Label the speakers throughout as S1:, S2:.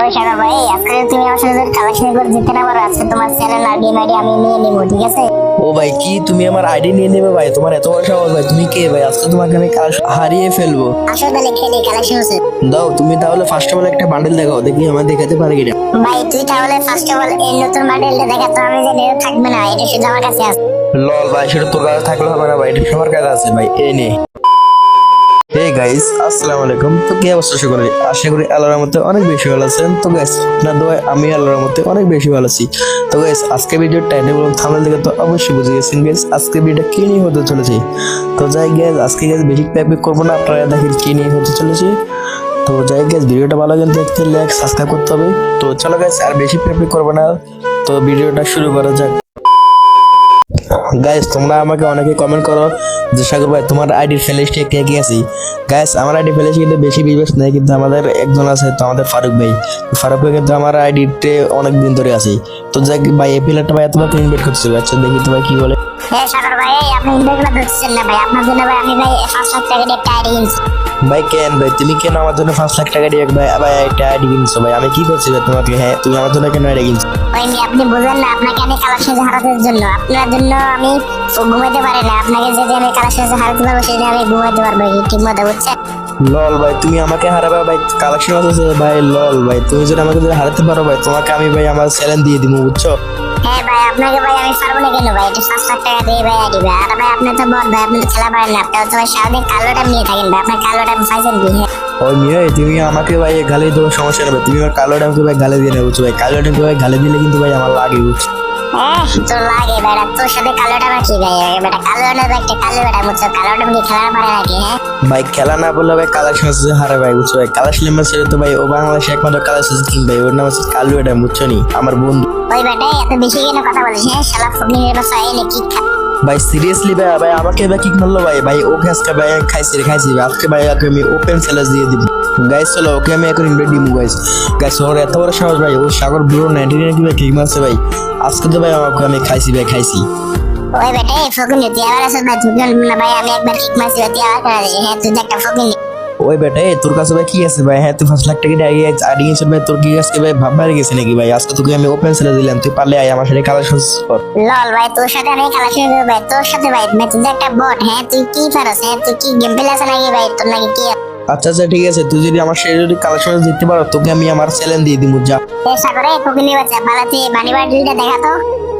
S1: ওই শাখা ভাই আজকে তুমি আমার সাথে কালেকশন করে দিতে না পারো আজকে তোমার চ্যানেল আর গেম আমি নিয়ে নিবো ঠিক আছে?
S2: ও ভাই কি তুমি আমার আইডি নিয়ে নেবে ভাই? তোমার এত বড় সাহস ভাই তুমি কে ভাই? আজকে তোমাকে আমি হারিয়ে ফেলব।
S1: আসো তাহলে খেলি কালেকশন হচ্ছে।
S2: দাও তুমি তাহলে ফার্স্ট অফ অল একটা বান্ডেল দেখাও দেখি আমার দেখাতে পারে কিনা।
S1: ভাই তুই তাহলে ফার্স্ট অফ অল এই নতুন মডেলটা দেখা তো আমি থাকবে না এটা শুধু আমার কাছে আছে।
S2: লল ভাই সেটা তোর কাছে থাকলে হবে না ভাই এটা সবার কাছে আছে ভাই এই নে। হে গাইস আসসালামু আলাইকুম তো কি অবস্থা সকলে? আশা করি আল্লাহর মধ্যে অনেক বেশি ভালো আছেন। তো গাইস আপনার দোয়ায় আমি আল্লাহর মধ্যে অনেক বেশি ভালো আছি। তো গাইস আজকে ভিডিওর টাইটেল এবং থাম্বনেল দেখে তো অবশ্যই বুঝে গেছেন গাইস আজকে ভিডিওটা কি নিয়ে হতে চলেছে। তো যাই গাইস আজকে গাইস বেশি প্যাক করব না, আপনারা দেখেন কি নিয়ে হতে চলেছে। তো যাই গাইস ভিডিওটা ভালো লাগে দেখতে লাইক সাবস্ক্রাইব করতে হবে। তো চলো গাইস আর বেশি প্যাক করব না। তো ভিডিওটা শুরু করা যাক। গাইস তোমরা আমাকে অনেকে কমেন্ট করো যে, সাগর ভাই, তোমার আইডি ফেলিস্টে কে কে আছি? গাইস আমার আইডি ফেলিস্ট কিন্তু বেশি বিবেচ নেই, কিন্তু আমাদের একজন আছে, তো আমাদের ফারুক ভাই। ফারুক ভাই কিন্তু আমার আইডিতে অনেক দিন ধরে আছে। তো যাক ভাই, এই প্লেয়ারটা ভাই তোমাকে ইনভাইট করছে আচ্ছা দেখি তো ভাই কি বলে।
S1: হ্যাঁ সাগর ভাই আপনি ইন্টারভিউ দিচ্ছেন না ভাই। আপনার জন্য ভাই আমি ভাই টাকা দিয়ে একটা আইডি
S2: ভাই কেন ভাই তুমি কেন আমার জন্য পাঁচ লাখ টাকা দিয়ে ভাই ভাই একটা আইডি কিনছো ভাই? আমি কি করছি ভাই তোমাকে? হ্যাঁ তুমি আমার জন্য কেন আইডি কিনছো?
S1: মেয়ে আপনি বুঝেন না আপনাকে আমি কালেকশন হারানোর জন্য। আপনার জন্য আমি ঘুমাইতে পারি না। আপনাকে যদি আমি কালেকশন হারাতে পারব সেটা আমি ঘুমাইতে পারব ঠিক মতো বুঝছেন?
S2: লল ভাই তুমি আমাকে হারাবে ভাই কালেকশন আছে ভাই লল ভাই তুমি যদি আমাকে যদি হারাতে পারো ভাই তোমাকে আমি ভাই আমার চ্যালেঞ্জ দিয়ে দিব বুঝছ?
S1: হ্যাঁ ভাই আপনাকে ভাই, আমি পারব না কেন ভাই? পাঁচ লাখ টাকা দিয়ে ভাই আইডি ভাই। আর ভাই, আপনি তো বল ভাই, আপনি খেলা পারেন না। আপনি তো ভাই সারাদিন নিয়ে থাকেন ভাই। আপনার পাইছেন কি। হ্যাঁ।
S2: মেয়ে তুমি আমাকে ভাই গালি সমস্যা নেবে। তুমি কালো ভাই দিয়ে নেব ভাই? কালো টাইমকে ভাই গালি দিলে কিন্তু ভাই আমার লাগে, বুঝছ?
S1: তোর লাগে বেটা তোর সাথে কালো টাইম কি ভাই? বেটা কালো না একটা কালো বেটা বুঝছ? কালো কি খেলা পারে নাকি হ্যাঁ?
S2: ভাই খেলা না বললে ভাই হারে ভাই বুঝছ ভাই? তো ভাই ও বাংলাদেশে একমাত্র কিং ভাই ওর নাম হচ্ছে কালু এটা বুঝছ নি? আমার বন্ধু।
S1: ওই বেটা এত বেশি কেন কথা বলিস হ্যাঁ? শালা ফুকনি এর বাসা এনে কি খা
S2: ভাই সিরিয়াসলি ভাই ভাই আমাকে ভাই কিক মারলো ভাই? ভাই আজকে ভাই খাইছি রে খাইছি ভাই। আজকে ভাই ওকে আমি ওপেন চ্যালেঞ্জ দিয়ে দিব। গাইস চলো ওকে আমি এখন ইনভাইট দিব গাইস গাইস ওর এত বড় সাহস ভাই ও সাগর ব্রো নাইনটি নাইনটি ভাই কিক মারছে ভাই। আজকে তো ভাই আমাকে আমি খাইছি ভাই খাইছি।
S1: ওই বেটা এই ফুকনি তুই আবার আসল ভাই তুই না ভাই আমি একবার কিক মারছি তুই আবার করে হ্যাঁ তুই একটা ফুকনি
S2: ওই বেটা এ তোর কাছে ভাই কি আছে ভাই? হ্যাঁ তুই পাঁচ লাখ টাকা দিয়ে আগে ভাই তোর কি আজকে ভাই ভাব বাড়ি গেছে নাকি ভাই? আজকে তোকে আমি ওপেন ছেড়ে দিলাম তুই পারলে আয় আমার সাথে কালেকশন কর।
S1: লল ভাই তোর সাথে আমি শুরু করব ভাই তোর সাথে ভাই তুই একটা বট হ্যাঁ তুই কি পারস হ্যাঁ তুই কি গেম প্লে আছে নাকি ভাই? তোর নাকি কি
S2: আচ্ছা আচ্ছা ঠিক আছে। তুই যদি আমার সাথে যদি কালেকশন দিতে পারো তোকে আমি আমার চ্যালেঞ্জ দিয়ে দিব যা।
S1: এ সাগরে ফুকনি বাচ্চা ভালো তুই বানি বাড়িটা দেখা তো।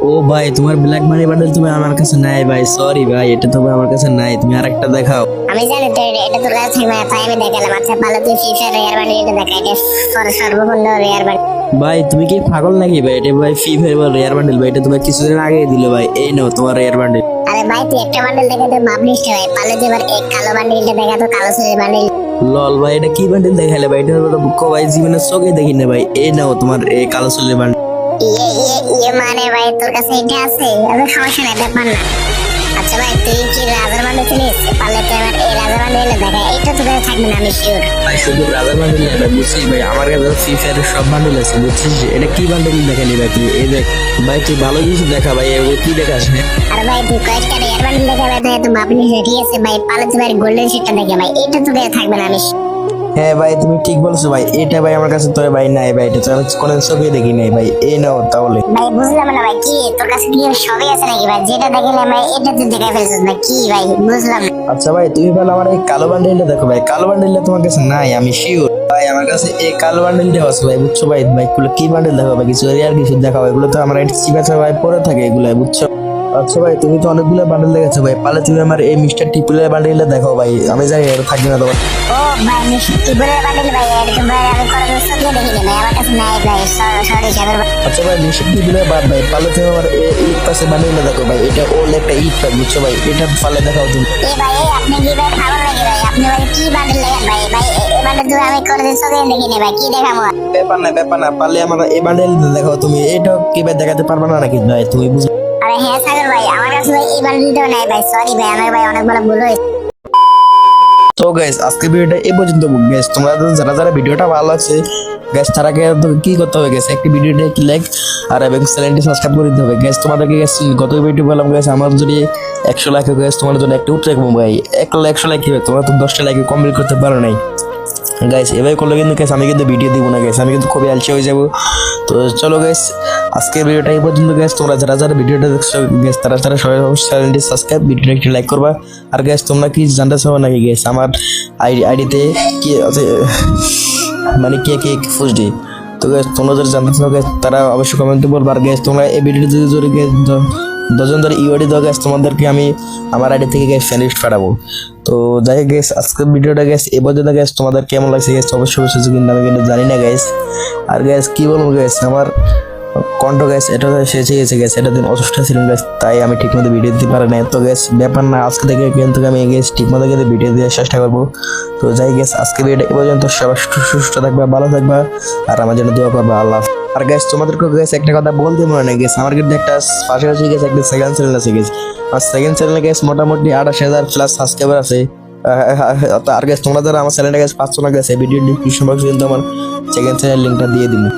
S2: ও ভাই তোমার ব্ল্যাক মানি বান্ডেল তুমি আমার কাছে নাই ভাই সরি ভাই এটা তো আমার কাছে নাই তুমি আরেকটা দেখাও।
S1: আমি জানি তো এটা- এটা তোর কাছে থাকবে তাই আমি দেখালাম। আচ্ছা ভালো তুই ফিফার রেয়ার বান্ডি এটা দেখা এটা সর- সর্বপূর্ণ রেয়ার বান্ডি
S2: ভাই তুমি কি পাগল নাকি ভাই? এটা ভাই ফ্রি ফায়ার রেয়ার বান্ডেল ভাই এটা তোমার কিছুদিন আগে দিল ভাই এই নাও তোমার রেয়ার বান্ডেল
S1: আরে ভাই তুই একটা বান্ডেল দেখে তো মাপ নিস ভাই পালে যে এবার এক কালো বান্ডেলটা দেখা তো কালো ছেলে বান্ডেল
S2: লল ভাই এটা কি বান্ডেল দেখাইলে ভাই? এটা তো ভাই জীবনের চোখে দেখি না ভাই। এই নাও তোমার এই কালো চুলের বান্ডেল
S1: ইয়ে ইয়ে ইয়ে মানে ভাই তোর কাছে এটা আছে? এত সমস্যা নাই ব্যাপার না। আচ্ছা ভাই তুই কি চিনিস পারলে তো আমার এই রাজার বান্ডেল দেখা এইটা তো ধরে থাকবে না আমি শিওর
S2: ভাই শুধু রাজার বান্ডেল না বুঝছিস ভাই? আমার কাছে ফ্রি ফায়ারের সব বান্ডেল আছে বুঝছিস? এটা কি বান্ডেল দেখালি ভাই তুই? এই দেখ ভাই তুই ভালো কিছু দেখা ভাই এগুলো কি দেখাস হ্যাঁ?
S1: আর ভাই তুই কয়েকটা এয়ার বান্ডেল দেখে ভাই তো নিস ঠিক আছে ভাই পালাতে ভাই গোল্ডেন শিটটা দেখে ভাই এইটা তো ধরে থাকবে না আমি।
S2: হ্যাঁ ভাই তুমি ঠিক বলছো ভাই। এটা ভাই আমার কাছে তো ভাই নাই ভাই এটা তো আমি কোনো চোখে দেখি নাই ভাই। এ নাও তাহলে।
S1: ভাই বুঝলাম না ভাই কি? তোর কাছে কি সবই আছে নাকি ভাই? যেটা দেখলে ভাই এটা তুই দেখে ফেলছিস না কি ভাই? বুঝলাম
S2: আচ্ছা ভাই তুমি বলো আমার এই কালো বান্ডেলটা দেখো ভাই। কালো বান্ডেলটা তোমার কাছে নাই আমি শিওর ভাই আমার কাছে এই কালো বান্ডেলটা আছে ভাই বুঝছ ভাই? ভাই কি বান্ডেল দেখো ভাই? কিছু আর কিছু দেখাও এগুলো তো আমার চিপাচা ভাই পরে থাকে এগুলো বুঝছ? আচ্ছা ভাই তুমি তো অনেকগুলো বান্ডেল দেখেছ ভাই। পালে তুমি আমার এই মিস্টার টিপুলের বান্ডেলটা দেখাও ভাই। আমি জানি এটা থাকবে না তোমার।
S1: ও ভাই মিষ্টি বলে বান্ডেল ভাই এটা ভাই আমি করে দোস্ত দিয়ে দেখিনি ভাই আমার কাছে নাই ভাই সরি সাগর
S2: আচ্ছা ভাই মিস্টার টিপুলের বাদ ভাই পালে তুমি আমার এই পাশে বান্ডেলটা দেখো ভাই। এটা ওল একটা ইট বুঝছ ভাই? এটা পালে দেখাও তুমি।
S1: এ ভাই আপনি কি ভাই খাবার নাকি ভাই? আপনি ভাই কি বান্ডেল দেখেন ভাই? ভাই এই বান্ডেল তো আমি করে দোস্ত দিয়ে দেখিনি ভাই। কি দেখাবো? আর?
S2: ব্যাপার না ব্যাপার না পারলে আমার এই বান্ডেল দেখাও তুমি। এটা কি ভাই দেখাতে পারবে না নাকি? ভাই তুমি বুঝো
S1: আরে হ্যাঁ সাগর ভাই, আমার কাছে নাই ভাই সরি ভাই, আমার ভাই অনেক বড় ভুল হয়েছে।
S2: তো আজকে ভিডিওটা এই পর্যন্ত তোমরা যারা যারা ভিডিওটা ভালো লাগছে গাইস তারাকে তো কি করতে হবে গাইস একটি ভিডিওটা কি লাইক আর এবং চ্যানেলটি সাবস্ক্রাইব করে দিতে হবে। গাইস তোমাদেরকে গাইস গত ভিডিও বললাম গাইস আমার যদি একশো লাইক গাইস তোমাদের জন্য একটা উঠে রাখব ভাই এক একশো লাইক হবে, তোমরা তো দশটা লাইকে কমপ্লিট করতে পারো নাই। গাইস এভাবে করলে কিন্তু গাইস আমি কিন্তু ভিডিও দিব না গাইস আমি কিন্তু খুবই আলসি হয়ে যাব। তো চলো গাইস আজকের ভিডিওটা এই পর্যন্ত গাইস তোমরা যারা যারা ভিডিওটা দেখছ গাইস তারা তারা সবাই চ্যানেলটি সাবস্ক্রাইব ভিডিওটা একটু লাইক করবা। আর গাইস তোমরা কি জানতে চাও নাকি গাইস আমার আইডি আইডিতে কি মানে কে কে ফুসডি তো গাইস তোমরা যারা জানতে চাও গাইস তারা অবশ্যই কমেন্টে বলবা। আর গাইস তোমরা এই ভিডিওটি যদি জোরে গাইস দশজন ধরে ইউআইডি দেওয়া গ্যাস তোমাদেরকে আমি আমার আইডি থেকে গ্যাস ফ্রেন্ড লিস্ট পাঠাবো। তো যাই গ্যাস আজকের ভিডিওটা গ্যাস এ পর্যন্ত গ্যাস তোমাদের কেমন লাগছে গ্যাস অবশ্যই অবশ্যই কিন্তু আমি কিন্তু জানি না গ্যাস আর গ্যাস কী বলব গ্যাস আমার কণ্ঠ গ্যাস এটা শেষ হয়ে গেছে গ্যাস এটা দিন অসুস্থ ছিলাম গ্যাস তাই আমি ঠিকমতো ভিডিও দিতে পারি না তো গ্যাস ব্যাপার না, আজকে থেকে কিন্তু আমি গ্যাস ঠিকমতো কিন্তু ভিডিও দেওয়ার চেষ্টা করব। তো যাই গ্যাস আজকে ভিডিওটা এ পর্যন্ত, সবাই সুস্থ থাকবে, ভালো থাকবে, আর আমার জন্য দোয়া করবে, আল্লাহ। আর গ্যাস তোমাদেরকে গ্যাস একটা কথা বলতে মনে নেই গ্যাস আমার কিন্তু একটা পাশাপাশি গেছে একটা সেকেন্ড চ্যানেল আছে গেছে আর সেকেন্ড চ্যানেলে গ্যাস মোটামুটি আঠাশ হাজার প্লাস সাবস্ক্রাইবার আছে। আর গ্যাস তোমরা যারা আমার চ্যানেলটা গ্যাস পাঁচশো না গেছে ভিডিও ডিসক্রিপশন বক্সে কিন্তু আমার সেকেন্ড চ্যানেল লিঙ্কটা দিয়ে দিবো।